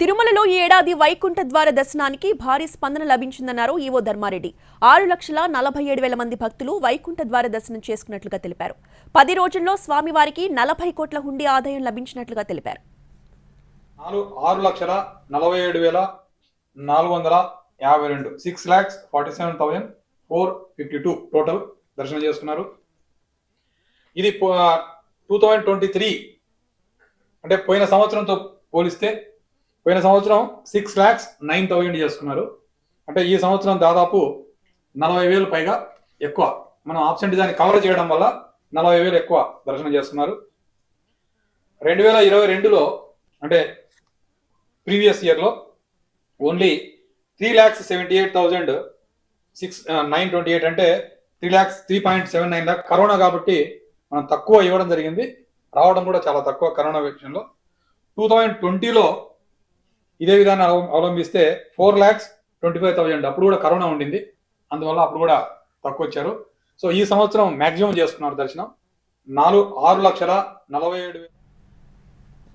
తిరుమలలో ఈ ఏడాది వైకుంఠ ద్వార దర్శనానికి భారీ స్పందన లభించిందన్నారు ఈవో ధర్మారెడ్డి. ఆరు లక్షల నలభై ఏడు వేల మంది భక్తులు వైకుంఠ ద్వార దర్శనం చేసుకున్నట్లుగా తెలిపారు. పది రోజుల్లో స్వామివారికి నలభై కోట్ల హుండీ ఆదాయం లభించినట్లుగా తెలిపారు. ఆరు లక్షల నలభై ఏడు వేల నాలుగు వందల యాభై రెండు six lakhs forty seven thousand four fifty two total దర్శనం చేసుకున్నారు. ఇది టూ థౌజండ్ ట్వంటీ త్రీ అంటే పోయిన సంవత్సరంతో పోలిస్తే పోయిన సంవత్సరం సిక్స్ ల్యాక్స్ నైన్ థౌజండ్ చేసుకున్నారు. అంటే ఈ సంవత్సరం దాదాపు నలభై వేలు పైగా ఎక్కువ. మనం ఆప్షన్ డిజైన్ కవర్ చేయడం వల్ల నలభై వేలు ఎక్కువ దర్శనం చేస్తున్నారు రెండు వేల ఇరవై రెండులో అంటే ప్రీవియస్ ఇయర్లో only three lakhs seventy eight thousand six nine twenty eight అంటే three lakhs three point seven nine lakh corona కాబట్టి మనం తక్కువ ఇవ్వడం జరిగింది. రావడం కూడా చాలా తక్కువ కరోనా విషయంలో. టూ థౌజండ్ ట్వంటీలో ఇదే విధానం అవలంబిస్తే four lakhs twenty five thousand అప్పుడు కూడా కరోనా ఉండింది. అందువల్ల అప్పుడు కూడా తక్కువ వచ్చారు సో ఈ సంవత్సరం మాక్సిమం చేసుకున్నారు దర్శనం. నాలుగు ఆరు లక్షల నలభై ఏడు